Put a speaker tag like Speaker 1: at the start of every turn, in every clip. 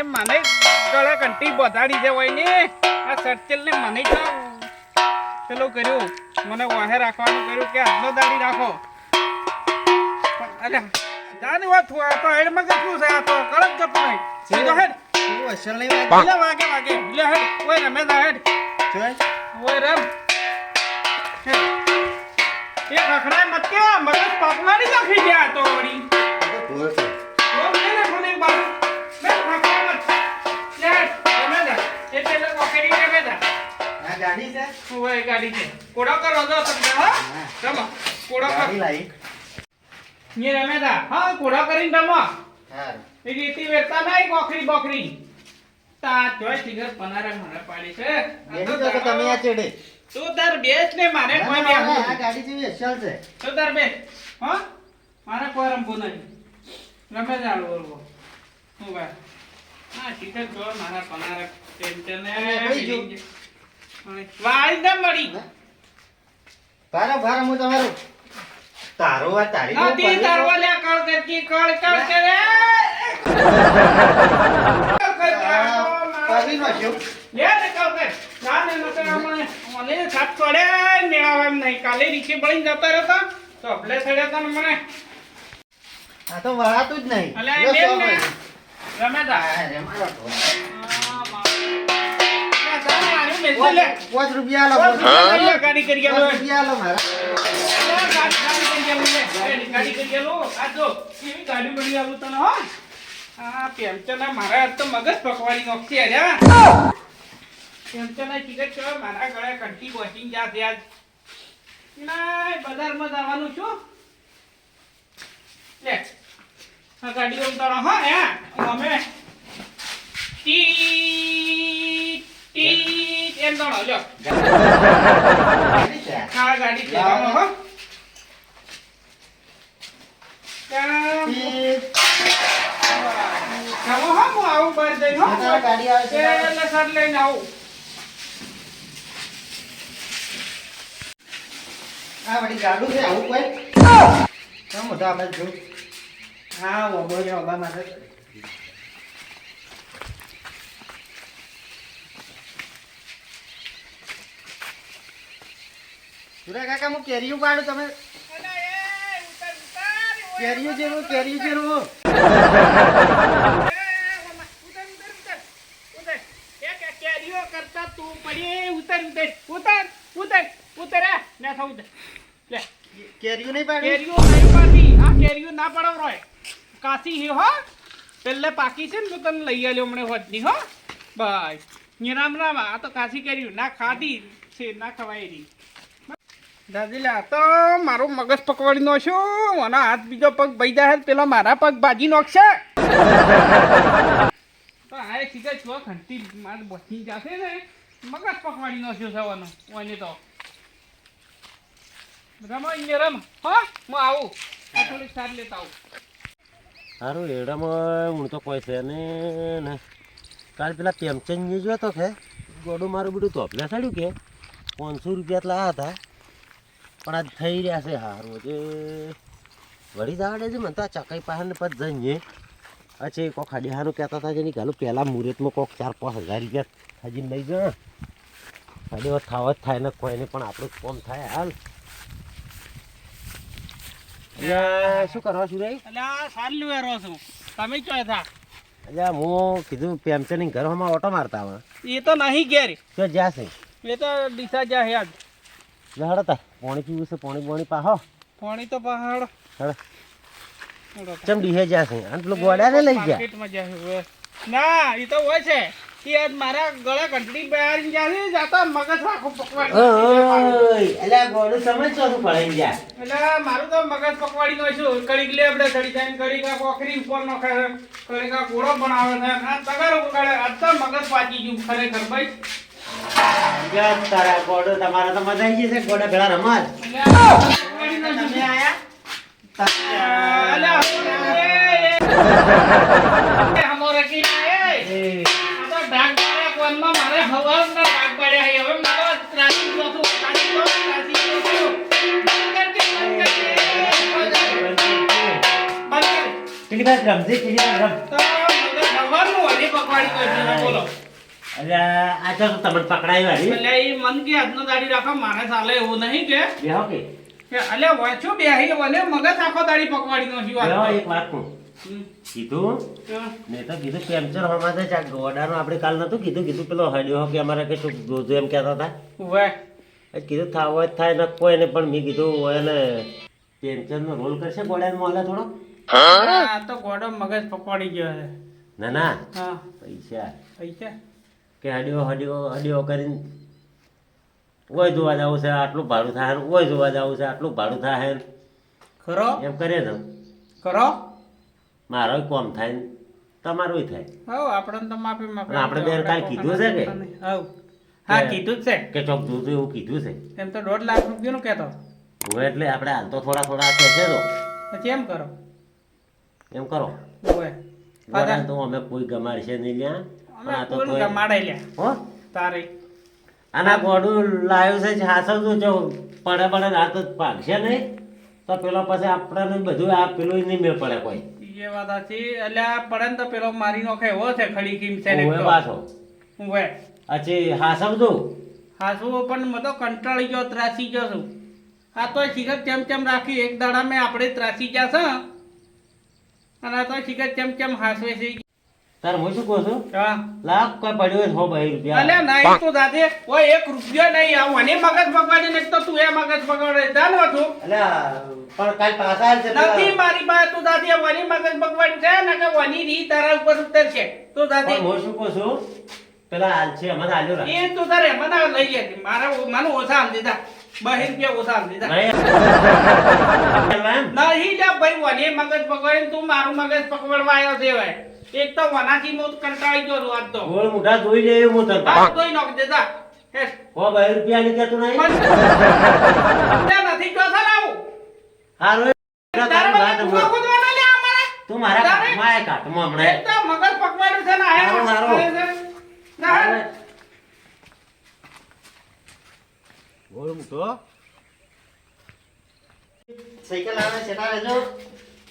Speaker 1: અને મને ગળા કંટી બધાડી જવાય ને. આ સર્ચેલ ને મને તો પેલું કર્યું. મને વાહે રાખવાનું કર્યું કે આજનો દાડી રાખો. પણ અરે જાને વાત આ તો હેડ મગજ શું છે? આ તો કળક જતો નહીં. સીધો હેડ
Speaker 2: એવું અસર નહીં વાગે.
Speaker 1: લે વાગે વાગે. લે હેડ. ઓય રમે દા હેડ.
Speaker 2: જોય
Speaker 1: ઓય રમ. એ ખખડાય મત કે મગજ નહીં નાખી ગયા તો વળી.
Speaker 2: આ તો બોલ છે.
Speaker 1: ઓ મેને કોને બાબુ દા એ પેલે કોકેરી
Speaker 2: આ ગાડી છે?
Speaker 1: ઓય ગાડી છે કોડો કરો દો તમને હા
Speaker 2: હા.
Speaker 1: રમો કોડો કર
Speaker 2: ગાડી લાવી.
Speaker 1: ને રમે હા કોડો કરીને રમો
Speaker 2: હારું.
Speaker 1: એ રીતિ વેરતા નહીં કોખરી બોખરી તા જોય સિગર પનારે મને પાડી છે આ તો
Speaker 2: બેસી જાઓ તો તમે આ ચેડે.
Speaker 1: તું તાર બેસ ને મારે કોઈ
Speaker 2: આ ગાડી જેવી અસર છે.
Speaker 1: તું તાર બેસ હા મારે કોઈ રમવું નહીં રમે જાડો ઓરવો હું ભાઈ હા શીખર જો મારા પનારે? વાળી દમ મળી.
Speaker 2: ભારો, ભારો, હું તમારું. તારો આ તારી નો
Speaker 1: નથી. તારવા લે કળ કરકી કળ કળ કરે. કળ કર
Speaker 2: આ,
Speaker 1: લે ને કળ કર ના ને નકર અમને મને પડે. મેળાવા એમ નહીં. કાલે રીક્ષે બળીને જતા રહેતા. તો થડ્યા હતા મને.
Speaker 2: આ તો વળાતું જ નહીં.
Speaker 1: અલે બેન ને રમે તા
Speaker 2: આ રે, મારો ઢોર.
Speaker 1: આ મા- લે.
Speaker 2: રૂપિયા
Speaker 1: રૂપિયા ગાડી કરી.
Speaker 2: રૂપિયા મારા.
Speaker 1: ગાડી- ગાડી કરી આલો, ગાડી- ગાડી કરી આલો. આ જો, એવી ગાડી બની આલું તને, હો. આ પેમચના મારા તો મગજ પકવાની નોખતી અલ્યા. પેમચના ટિકિટ છે, મારા ગળે કંઠી વોશિંગ જાશે આજ. ના, બજારમાં જવાનું છું. લે, ગાડી ઉતારો, હો, હે. લ્યો.
Speaker 2: ગાડી.
Speaker 1: આમાં, હો. આવો હું આવું બહાર જઈને, હો.
Speaker 2: ગાડી આવે
Speaker 1: લઈને આવું.
Speaker 2: આ વળી ગાડું છે આવું કોઈ મોટા આપણે જો હા ઓબો ઓબા માટે કાકા હું કેરીયું પાડું તમે. કેરીયું જેવું કેરીયું જેવું.
Speaker 1: કરતા તું પડી, ઉતર ઉતાર, ઉતર ઉતર ઉતાર, ના થવું. લે,
Speaker 2: કેરીયું નહીં પાડું?
Speaker 1: કેરીઓ નહીં પાડી. આ કેરીયું ના પડાવ રોય. કાચી હી હો. પેલે પાકી છે ને તો તને લઈ આલ્યો હમણે હોજની હો. બસ. રામ રામ. આ તો કાચી કેરીયું ના ખાધી છે ના ખવાય એની. દાદી લે આ તો મારો મગજ પકવાડી નો છું. અને હાથ બીજો પગ બૈદા હે પેલા મારા પગ બાજી નોખશે. તો આ સીધા છો ઘંટી મારે બસી જશે ને. મગજ પકવાડી નો છું સવાનો ઓને તો. રમો ઇને રમ. હા હું આવું. આ થોડીક સાર લેતા આવું.
Speaker 3: સારું એડામાં હું તો કોઈ છે ને ને. કાલ પેલા પેમચંદ જે જો તો કે ગોડું મારું બધું ધોપલે સાડ્યું કે. પાંચસો રૂપિયા એટલા હતા. પણ આજ થઈ રહ્યા છે હારું. જે વળી દાડે છે મને તો આ ચકાઈ પાસે ને પછી જઈએ. અચ્છા કોક ખાડી સારું કહેતા હતા જેની ગાલું પહેલાં મુહૂર્તમાં કોક ચાર પાંચ હજાર રૂપિયા હજી લઈ ગયા હાડી હવે થાવ જ થાય ને કોઈ નહીં પણ આપણું કોમ થાય. હાલ. શું કરવા છું રે?
Speaker 1: સારું આ રહો છું. તમે ક્યાં હતા?
Speaker 3: એટલે હું કીધું પેમચની ઘરમાં ઓટો મારતા હવે
Speaker 1: એ તો નહીં ઘેર.
Speaker 3: તો જ્યાં છે.
Speaker 1: એ તો ડીસા જ્યાં હે આજ.
Speaker 3: હડો તા. પાણી પીવું છે પાણી પાણી પાહો
Speaker 1: પાણી તો પહાડ
Speaker 3: ચમ ડીહે છે? અને પેલું ગોડા ને લઈ ગયા?
Speaker 1: માર્કેટમાં. ના એ તો હોય છે. કે આજ મારા ગળે ઘંટડી બેહારી જાય જાતા મગજ આખું પકવાડી
Speaker 3: અલ્યા ગોડું સમજ છો તું પડાઈ ગયા.
Speaker 1: એટલે મારું તો મગજ પકવાડી નો છું કડીક લે આપણે ચડી જાય કડીક આ કોકરી ઉપર નો ખાય કડીક આ ઘોડો બનાવે છે આ તગાર ઉગાડે આજ તો મગજ પાકી ગયું ખરેખર ભાઈ.
Speaker 3: જા તારા ગોડું તમારા તો મજા આવી જશે ગોડા ભેળા રમત
Speaker 1: નો.
Speaker 2: તમે આયા
Speaker 1: ના.
Speaker 3: પેલી વાત રમજે પેલી વાત રમ
Speaker 1: મગજ હવાનું હજી પકવાડી બોલો
Speaker 3: આ તો તમને
Speaker 1: એટલે એ મન કે આજનો દાડી રાખો મારે ચાલે એવું નહીં કે.
Speaker 3: બેહો કે.
Speaker 1: અલ્યા વાંચો બેહી વલે મગજ આખો દાડી પકવાડી નો જીવ
Speaker 3: એક વાત કહું. કીધું? મેં તો કીધું હમણાં છે આ ગોડાનું આપણે કાલ નતું કીધું. કીધું પેલો હડ્યો કે અમારે કે શું જોજો એમ કહેતા હતા.
Speaker 1: ઉવે.
Speaker 3: કીધું થાવ જ થાય ને કોઈ ને પણ મેં કીધું હોય ને રોલ કરશે ગોડાને મોલે થોડો.
Speaker 1: આ તો ગોડો મગજ પકવાડી ગયો છે.
Speaker 3: ના ના.
Speaker 1: હા.
Speaker 3: પૈસા.
Speaker 1: પૈસા?
Speaker 3: કે હડ્યો હડ્યો હડ્યો કરીને ઓય જોવા જવું છે આટલું ભાડું થાય ને ઓય જોવા જવું છે આટલું ભાડું થાય ને.
Speaker 1: ખરો?
Speaker 3: એમ કરે ને
Speaker 1: કરો
Speaker 3: મારો કોમ થાય ને તમારું થાય.
Speaker 1: હવ આપણને તો માફી માફી
Speaker 3: આપણે બેન કાલ કીધું છે કે?
Speaker 1: હવ. હા કીધું છે.
Speaker 3: કે ચોક જોતું એવું કીધું છે.
Speaker 1: એમ તો દોઢ લાખ રૂપિયાનું કહેતો.
Speaker 3: હવે એટલે આપણે હાલ તો થોડા થોડા કહેશે તો.
Speaker 1: પછી એમ કરો?
Speaker 3: એમ કરો. તો અમે કોઈ ગમાડશે નહીં
Speaker 1: અમે
Speaker 3: આ તો
Speaker 1: ગમાડાઈ
Speaker 3: હો?
Speaker 1: તારે.
Speaker 3: આના ગોડું લાવ્યું છે હાસવતું જો પડે પડે રાત જ પાકશે નહીં. તો પેલો પછી આપણને બધું આ પેલું નહીં મેળ પડે કોઈ.
Speaker 1: એ વાત હતી એટલે આ પડે ને તો પેલો મારી નોખે એવો છે ખડી કિમ છે ને.
Speaker 3: પાછો.
Speaker 1: વે
Speaker 3: અચ્છી હાસવતું
Speaker 1: હા શું? પણ મતો કંટાળી ગયો ત્રાસી ગયો છું. આ તો શીખત ચેમ ચેમ રાખી એક દાડા મેં આપણે ત્રાસી ગયા છે. અને આ તો શીખત ચેમ ચેમ હાસવે છે.
Speaker 3: તાર હું શું કહું છું? લાખ કોઈ પડ્યો હો ભાઈ રૂપિયા.
Speaker 1: અલ્યા નહીં તો દાદે કોઈ એક રૂપિયો નહીં આવું. અને મગજ પકવાડી ને તો તું એ મગજ પકવાડે જાણો છું
Speaker 3: અલે પણ કાલ પાસા છે.
Speaker 1: નથી મારી પાસે તું દાદી વની મગજ ભગવાન છે ને કે વની રી તારા ઉપર ઉતરશે. તો દાદી
Speaker 3: હું શું કહું છું? પેલા હાલ છે મને હાલ્યો રા
Speaker 1: એ તું તારે મને લઈ લે. મારા મને ઓછા આમ દીધા. બહેન રૂપિયા ઓછા આમ દીધા.
Speaker 3: નહીં.
Speaker 1: જા ભાઈ વની મગજ પકવાડીને તું મારું મગજ પકડવા આવ્યો છે ભાઈ એક તો વનાથી હું કંટાળી ગયો છું તો.
Speaker 3: ગોળ મુઠા ધોઈ લે હું તને
Speaker 1: હા ધોઈ નોખ દેતા હે.
Speaker 3: હો ભાઈ રૂપિયા ની કહેતું નહીં?
Speaker 1: પણ નથી જો થા લાવું
Speaker 3: હારો તું મારા. માય કાટ મો હમણે.
Speaker 1: તો મગજ પકવાડ્યું છે ને
Speaker 3: હારું, હારું.
Speaker 1: ના,
Speaker 3: ગોળ મુઠો
Speaker 2: સાયકલ આવે છે તારે રહેજો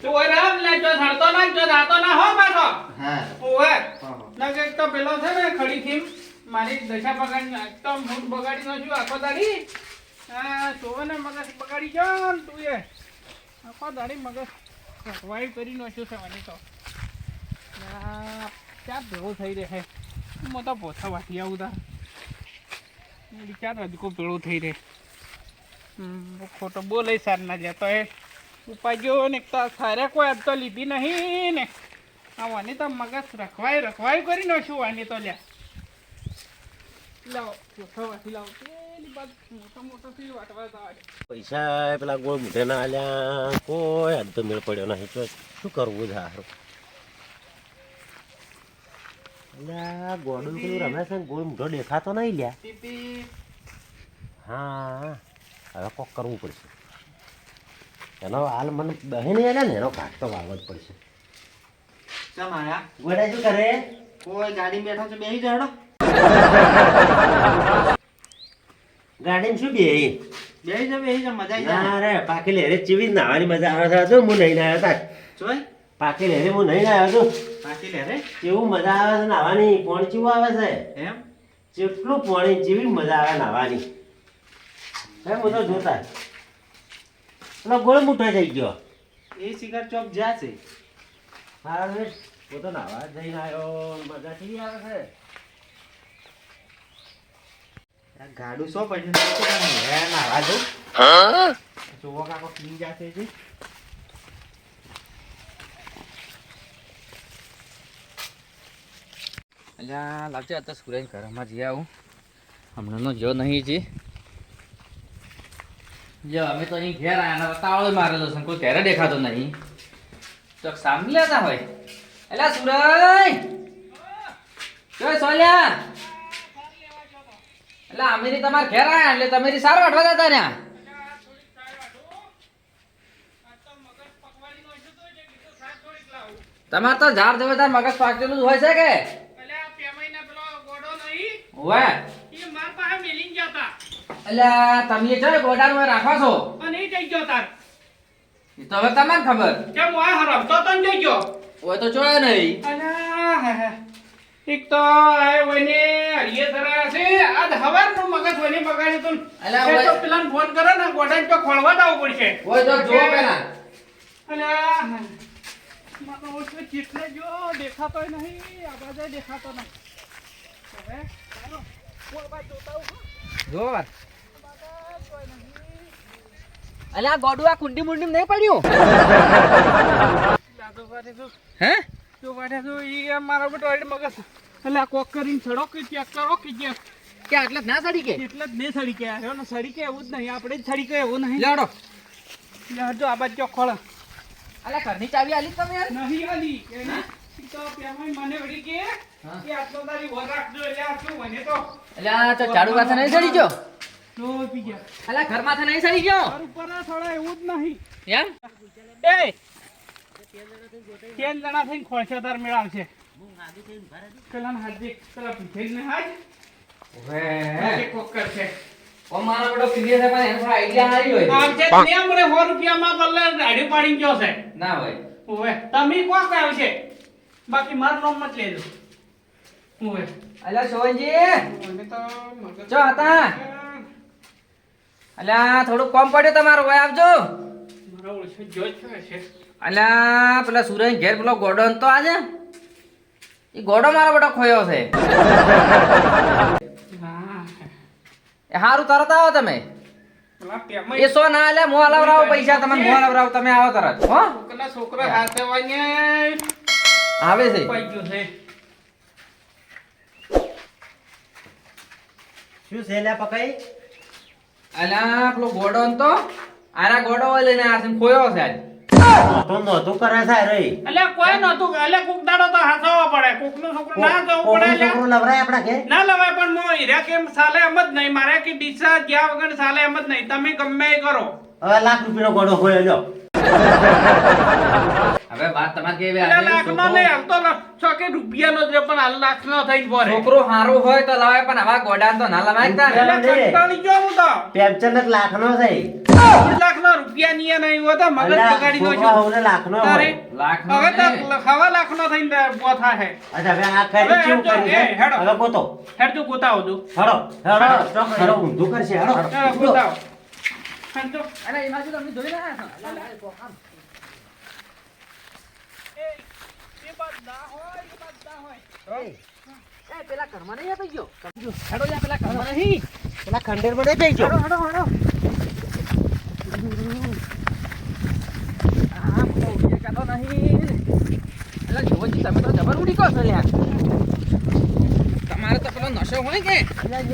Speaker 1: તું રામ લે જો ધરતો ના જો જાતો ના હો પાછો.
Speaker 2: હા.
Speaker 1: ઓય
Speaker 2: હા, હા.
Speaker 1: ના કે એક તો પેલો છે ને ખડી થીમ મારી દશા બગાડી એકદમ મૂડ બગાડી છું આખો દાડી. આ જોવે ને મગજ બગાડી ગયો તું એ. આખો દાડી મગજ વાઈ કરી નો છું મને તો. ક્યાં ભેગો થઈ રહે હું તો પોથા વાટી આવું તાર. વિચાર હજકો થઈ રહે હમ, ખોટો બોલે સાર ના જતો એ ઉપાયો ને સારે કોઈ આજ તો લીધી નહીં ને. આ વાની તો મગજ રખવાય રખવાય કરી નાખ્યું વાની તો લ્યા.
Speaker 3: પૈસા પેલા ગોળ મુઠે ના આલ્યા કોઈ આજ તો મેળ પડ્યો નહીં. તો શું કરવું હારું? અલ્યા ગોળું પેલું રમે છે ગોળ મૂઠો દેખાતો નહીં લ્યા. હા હવે કોક કરવું પડશે. એનો હાલ મને દહી નહીં આવે ને એનો ભાગ તો વાળવો જ પડશે.
Speaker 2: ચમ આયા?
Speaker 3: ગોડા શું કરે?
Speaker 2: કોઈ ગાડી બેઠો છે બેસી જાડો
Speaker 3: ગાડીમાં શું બે
Speaker 2: બેહી જા બેહી જા મજા આવી જાય.
Speaker 3: પાકી લેરે ચીવી નાવાની મજા આવે છે. જો હું નહીં આવ્યો તા
Speaker 2: જોઈ
Speaker 3: પાકી લેરે હું નહીં આવ્યો છું.
Speaker 2: પાકી લે
Speaker 3: કેવું મજા આવે છે નાવાની કોણ કેવું આવે છે?
Speaker 2: એમ?
Speaker 3: જેટલું પોણી જેવી મજા આવે નાવાની હે હું તો જોતા. પેલો ગોળ મુઠો થઈ ગયો.
Speaker 2: એ શિખર ચોક જ્યાં છે.
Speaker 3: હા રે હું તો નાવા જઈને આવ્યો મજા થઈ આવે છે.
Speaker 2: ગાડું સો પડ્યું? હે નાવા દઉં જોવો કાકો પી જાશે છે.
Speaker 4: અલ્યા લાવજે આ તો ઘરમાં જઈ આવું. હમણાંનો જો નહીં છે જો અમે તો અહીં ઘેર આવ્યા તાળો મારેલો છે કોઈ ઘેરે દેખાતો નહીં. તો સામે લેતા હોય. એટલે સુરજ જોય સોલ્યા એટલે અમેરી તમાર તમારે ઘેર આવ્યા એટલે તમે સારું અઠવા જતા ને તમારે તો ઝાડ દેવે તાર મગજ પાકેલું હોય છે કે? હોય
Speaker 1: એ માર પાસે મેલીને ગયા તા
Speaker 4: એટલે તમે છે માં રાખવા છો.
Speaker 1: અને એ જઈ ગયો તાર.
Speaker 4: એ તો હવે તમને ખબર.
Speaker 1: કેમ હું આ તો ને જઈ ગયો?
Speaker 4: ઓય તો જોયો નહીં.
Speaker 1: અને. એક તો વઈને હરિયે ધરા છે. આજ હવારનું મગજ વઈને બગાડ્યું તું.
Speaker 4: એટલે
Speaker 1: એ તો પેલા ફોન કરો ને ગોડાને તો ખોળવા દાવ પડશે.
Speaker 4: ઓય તો જો પેલા.
Speaker 1: અલ્યા, મારો ઓછો ચીટલે જો દેખાતોય નહીં. આ બાજુ દેખાતો નહીં. હવે ચાલો. ખોળવા જોતા હું હો.
Speaker 4: જો વાત.
Speaker 5: અલે આ ગોડું આ કુંડી મુંડી નહીં પડ્યું? હે?
Speaker 1: તો વાડે તો ઈ મારો ટોયલેટ મગસ એટલે આ કોક કરીને છડો કે ચેક કરો કે જે
Speaker 5: કે આટલા ના સડી કે?
Speaker 1: એટલે જ નહીં સડી કે આવ્યો ને સડી કે એવું જ નહીં આપણે જ સડી કે એવું નહીં.
Speaker 5: લાડો.
Speaker 1: લાડો આ બાજુ ખોળ
Speaker 5: અલે ઘરની ચાવી આલી તમે યાર?
Speaker 1: નહીં આલી. તો મને વળી કે કે આટલો તારી વર રાખજો એટલે આ શું મને તો
Speaker 4: એટલે આ તો નહીં ચડી ગયો
Speaker 1: લો પી ગયા?
Speaker 5: અલે ઘર માથે નહીં સરી ગયો?
Speaker 1: ઉપર થોડા એવું જ નહીં.
Speaker 5: એમ?
Speaker 1: એ તેલ જણા થઈને ખોળશે તાર મેળાવશે પેલા ને હાજી પેલા પીછેને હાથ
Speaker 4: ઓહે.
Speaker 1: કોક કરશે.
Speaker 4: ઓ મારો બેટો ક્લિયર છે પણ એનો આઈડિયા આવી હોય.
Speaker 1: આવશે જ ને મને સો રૂપિયામાં બદલે ગાડી પાડી ગયો છે.
Speaker 4: ના હોય.
Speaker 1: તમે કોણ આવશે. બાકી મારું નામ મત લેજો. ઓવે
Speaker 4: અલ્યા સોનજી.
Speaker 1: મને તો
Speaker 4: ચો હતા અલ્યા થોડું કોમ પડ્યું તમારું ભાઈ આવજો. અલ્યા પેલા સુરજ ઘેર પેલો ગોડો તો આજે? એ ગોડો મારો બેટો ખોયો છે.
Speaker 1: સારું
Speaker 4: એ હારું તરત આવો તમે. એ સો ના એટલે મોં હલાવરાવો પૈસા તમે મોં હલાવરાવો તમે આવો તરત. હો?
Speaker 1: છોકરા છોકરા હાથે
Speaker 4: આવે છે.
Speaker 3: શું છે પકાઈ
Speaker 4: અલ્યા પેલો ગોડો તો? આરા ગોડો હોય લઈને આ છે ને ખોયો છે આજ.
Speaker 3: નહોતું નહોતું કરે છે રે.
Speaker 1: એટલે કોઈ નતું એટલે કોક દાડો તો હાથવા પડે. કોકનું છોકરું ના જવું પડે
Speaker 3: કોકનું લવરાય આપણા ઘેર?
Speaker 1: ના લવાય પણ મો હીરા કેમ સાલે એમ જ નહીં. મારે કે ડીસા જ્યાં વગર સાલે એમ જ નહીં. તમે ગમે એ કરો.
Speaker 3: હવે લાખ રૂપિયાનો ગોડો ખોયો લ્યો.
Speaker 4: હવે વાત તમારે કેવી
Speaker 1: આવે
Speaker 4: આવી?
Speaker 1: લાખ નો
Speaker 4: છોકરો-
Speaker 1: નહીં હાલતો તો છો કે રૂપિયાનો જ રે પણ હાલ લાખ નો થઈને પડે
Speaker 4: છોકરો હારું હોય તો લાવે પણ આવા ગોડા તો ના લવાય તા
Speaker 1: એટલે કંટાળી ગયો હું તો.
Speaker 3: પેમચંદ જ લાખનો છે.
Speaker 1: દોઢ લાખ નો રૂપિયા ની એ નહીં હોય તો મગજ બગાડી દો છો
Speaker 3: હવે લાખનો
Speaker 1: તારે
Speaker 3: હોય.
Speaker 4: લાખ નો
Speaker 1: હવે તો
Speaker 4: નહીં.
Speaker 1: હવા લાખ નો થઈને પોથા હે
Speaker 3: અચ્છા હવે આ કરી
Speaker 1: હેડો,
Speaker 3: છે? હવે ગોતો.
Speaker 1: હેડ તું ગોતાવો તું
Speaker 3: હેડો હેડો હેડો ઊંધું કરશે હેડો.
Speaker 1: હેડો ગોતાવો. હેડ તો
Speaker 5: અરે એમાં શું તમને જોઈ રહ્યા
Speaker 1: એ, એ બાદ ના હોય, એ બાદ ના હોય.
Speaker 5: એ પેલા ઘરમાં નહીં આપી ગયો? હેડો જા પેલા ઘરમાં નહીં.
Speaker 3: પેલા ખંડેરમાં નહીં બેસજો
Speaker 5: હેડો હેડો હેડો. કાઢો નહીં. એટલે જોવનજી તમે તો જબર ઉડી કહો છો તમારે તો પેલો નશો હોય કે?
Speaker 3: મને. અલ્યા,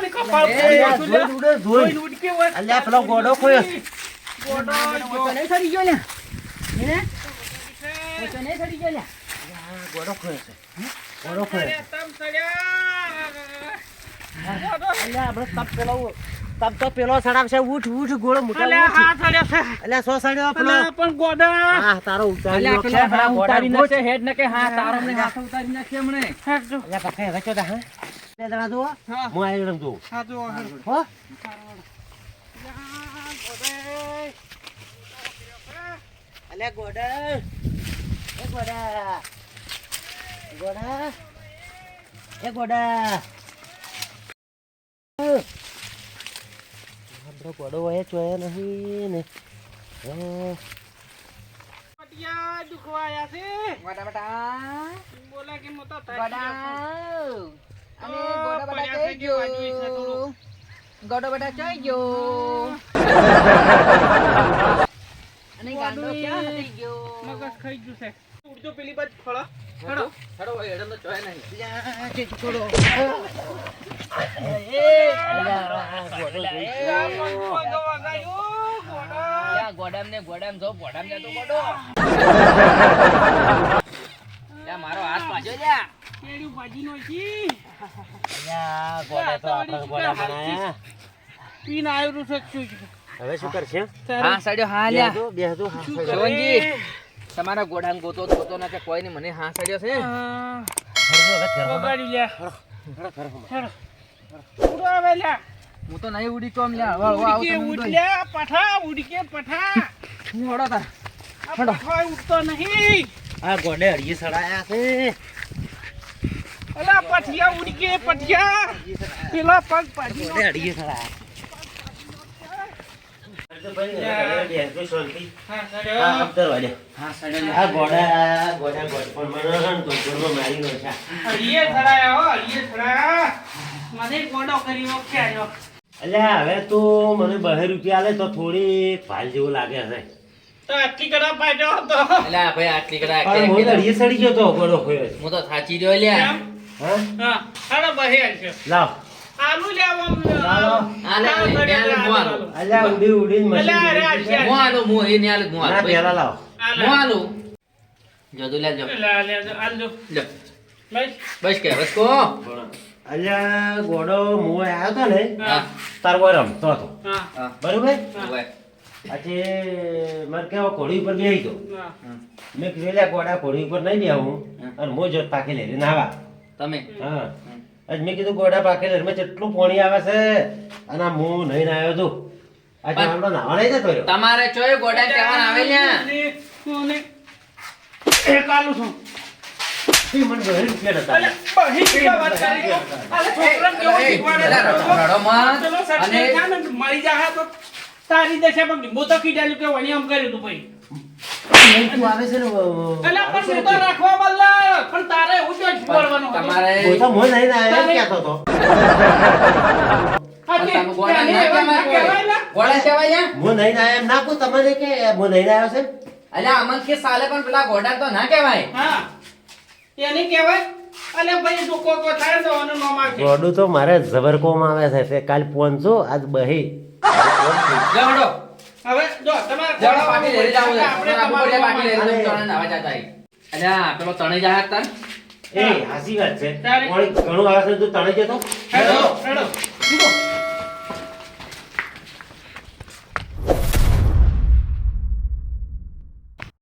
Speaker 3: નહીં
Speaker 1: કપાળ
Speaker 3: એ,
Speaker 1: ફોડી
Speaker 3: અલ્યા, પેલો ગોડો ખોયો.
Speaker 1: ગોડો.
Speaker 5: નહીં નહીં
Speaker 3: ખોયો છે. ગોડો ખોયો છે.
Speaker 1: તમ સડ્યા. ગોડો.
Speaker 3: અલ્યા, આપણે તપ પેલો તપ તો પેલો સડાવશે ઉઠ ઉઠ ગોળ મુકા.
Speaker 1: અલ્યા,
Speaker 3: સો સડ્યો પેલો
Speaker 1: પણ ગોડા.
Speaker 3: હા તારો ઉતારી
Speaker 5: પેલા ઉતારી નાખશે હેડ ને કે હા તારો અમને હાથ ઉતારી નાખશે હમણે.
Speaker 3: અલ્યા, પકડે, હવે તા, હા? બે જણા જુઓ.
Speaker 1: હું
Speaker 3: આ રહ્યો જોઉં.
Speaker 1: હા, જો,
Speaker 3: હો?
Speaker 1: અલ્યા, ગોડા.
Speaker 3: એ ગોડા. ગોડા. એ ગોડા. આપણો કોડો ચોયા નહીં ને. હા.
Speaker 1: પટિયા દુખવા છે.
Speaker 5: ગોડા બટા
Speaker 1: બોલા કે મોટા વાજવી
Speaker 5: ગયો ગોડો બટા કઈ ગયો. અને ગાંડો ક્યાં. હતી ગયો?
Speaker 1: મગજ ખાઈ ગયું છે. ઉડજો પેલી બાજુ ખોળા હેડો
Speaker 4: હેડો ભાઈ, તો ચોય નહીં.
Speaker 3: અલ્યા, જે છોડો. અલ્યા, ગોડો જોઈ
Speaker 1: એ આ પણ ગોડો વગાડ્યો, ગોડો.
Speaker 5: યા ગોડામ ને ગોડામ જો ગોડામ ને તો ગોડો યા મારો હાથ
Speaker 1: ભાજી.
Speaker 3: અલ્યા, ગોડા તો આપણા ગોડા બનાયા.
Speaker 1: પીને આવ્યું છે
Speaker 3: હવે શું કરશે
Speaker 5: હા સાડ્યો હા લ્યા
Speaker 3: બેહજો, હા?
Speaker 5: શિવનજી. તમારા ગોડાને ગોતો ગોતો ના કે કોઈ ની મને હા સડ્યો છે?
Speaker 3: હવે.
Speaker 1: વગાડી લે. હેડો. ઉડો આવે લ્યા.
Speaker 5: હું તો નહીં ઉડી કોમ લ્યા. વળ વાવ ઉડી
Speaker 1: ઉડ
Speaker 5: ઉડો.
Speaker 1: લ્યા, પઠા ઉડકે પઠા.
Speaker 5: હું હળો તાર.
Speaker 1: હડો કોઈ ઉડતો નહીં.
Speaker 3: આ ગોડે અડીએ સડાયા છે.
Speaker 1: અલા પઠિયા ઉડકે પઠિયા. પેલા પગ પાડી
Speaker 3: ગોડે અડીએ સડાયા અલ્યા હવે તું મને બહે રૂપિયા આલે તો થોડી ફાઇલ જેવું લાગે છે.
Speaker 1: તો આટલી કડા પાડ્યો હતો.
Speaker 5: અલ્યા ભાઈ આટલી કડા
Speaker 3: હું સડી ગયો તો ગોડો ખોયો.
Speaker 5: હું તો થાચી રહ્યો લ્યા?
Speaker 3: હા?
Speaker 1: હા, બહે આવશે.
Speaker 3: લાવ.
Speaker 1: આલુ લેવા.
Speaker 3: અલ્યા ઉડી ઉડીને મશીન.
Speaker 5: હું આલું એ
Speaker 3: પેલા લાવ.
Speaker 5: લે જો.
Speaker 1: લે. લે. બસ.
Speaker 5: બસ કે બસ કો.
Speaker 3: અલ્યા ગોડો મું આવ્યો તો ને?
Speaker 1: હા,
Speaker 3: તાર કોઈ રમતો હતો. બરોબર? આજે મને કેવો ઘોડી ઉપર બેહી ગયો. મેં કીધું લે ગોડા ઘોડી ઉપર નહીં બેહું. અને મો જોત પાકી લઈ નાવા
Speaker 5: તમે?
Speaker 3: હા. આજ મેં કીધું ગોડા પાકી લઈ મેં કેટલું પાણી આવે છે અને હું નહીં આવ્યો તું
Speaker 5: આ
Speaker 3: આમનો નાવા નહીં જતો રહ્યો
Speaker 5: તમારે ચોય ગોડા કહેવાના આવે
Speaker 1: ને, હું ને એક આલુ છું. છે? છે તારી દશા. તો કીધેલું કે વળી આમ કર્યું તું ભાઈ.
Speaker 3: નહીં, તું આવે છે ને
Speaker 1: અલે, પણ હું તો રાખવા બદલા. પણ તારે એવું જ બોલવાનું હતું.
Speaker 5: તમારે
Speaker 3: કે હું નહીં આવ્યો છે
Speaker 5: અલ્યા અમન કે સાલે પણ પેલા ઘોડા તો ના કહેવાય
Speaker 1: હા. એને કહેવાય.
Speaker 3: ગોડું તો મારે જબર કોમ આવે છે કાલ પહોંચો આજ બહી
Speaker 1: હવે જો તમારે
Speaker 5: પાટી લઈ જાવ
Speaker 1: આપણે
Speaker 5: આપણે આપવું પડે
Speaker 1: તમારું
Speaker 5: પાટી લઈ જાવ તણે નાવા જતા અહીં. અલ્યા પેલો તણે જાહે તાર
Speaker 3: એ હાસી વાત છે.
Speaker 1: તારે-
Speaker 3: પણ ઘણું આવે છે તો તણે જતો
Speaker 1: હેડો હેડો.
Speaker 3: હેડો.